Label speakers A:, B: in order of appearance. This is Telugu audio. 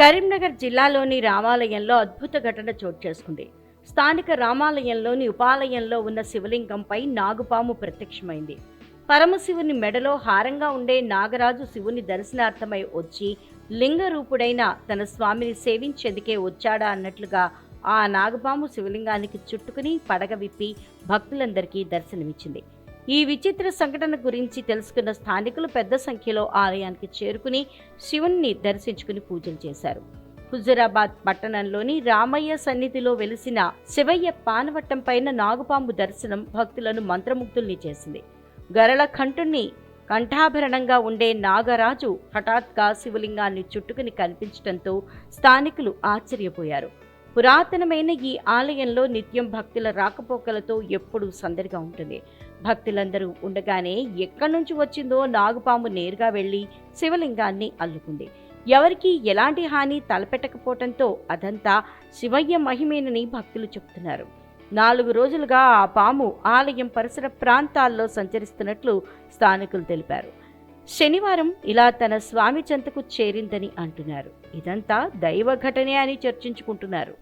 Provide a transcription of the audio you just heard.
A: కరీంనగర్ జిల్లాలోని రామాలయంలో అద్భుత ఘటన చోటు చేసుకుంది. స్థానిక రామాలయంలోని ఉపాలయంలో ఉన్న శివలింగంపై నాగుపాము ప్రత్యక్షమైంది. పరమశివుని మెడలో హారంగా ఉండే నాగరాజు శివుని దర్శనార్థమై వచ్చి లింగ రూపుడైన తన స్వామిని సేవించేందుకే వచ్చాడా అన్నట్లుగా ఆ నాగపాము శివలింగానికి చుట్టుకుని పడగ విప్పి భక్తులందరికీ దర్శనమిచ్చింది. ఈ విచిత్ర సంఘటన గురించి తెలుసుకున్న స్థానికులు పెద్ద సంఖ్యలో ఆలయానికి చేరుకుని శివుణ్ణి దర్శించుకుని పూజలు చేశారు. హుజురాబాద్ పట్టణంలోని రామయ్య సన్నిధిలో వెలిసిన శివయ్య పానవట్టం పైన నాగుపాము దర్శనం భక్తులను మంత్రముగ్ధుల్ని చేసింది. గరళ కంఠుణ్ణి కంఠాభరణంగా ఉండే నాగరాజు హఠాత్గా శివలింగాన్ని చుట్టుకుని కనిపించడంతో స్థానికులు ఆశ్చర్యపోయారు. పురాతనమైన ఈ ఆలయంలో నిత్యం భక్తుల రాకపోకలతో ఎప్పుడూ సందడిగా ఉంటుంది. భక్తులందరూ ఉండగానే ఎక్కడి నుంచి వచ్చిందో నాగుపాము నేరుగా వెళ్ళి శివలింగాన్ని అల్లుకుంది. ఎవరికీ ఎలాంటి హాని తలపెట్టకపోవడంతో అదంతా శివయ్య మహిమేనని భక్తులు చెబుతున్నారు నాలుగు రోజులుగా ఆ పాము ఆలయం పరిసర ప్రాంతాల్లో సంచరిస్తున్నట్లు స్థానికులు తెలిపారు. శనివారం ఇలా తన స్వామి చెంతకు చేరిందని అంటున్నారు. ఇదంతా దైవ ఘటనే అని చర్చించుకుంటున్నారు.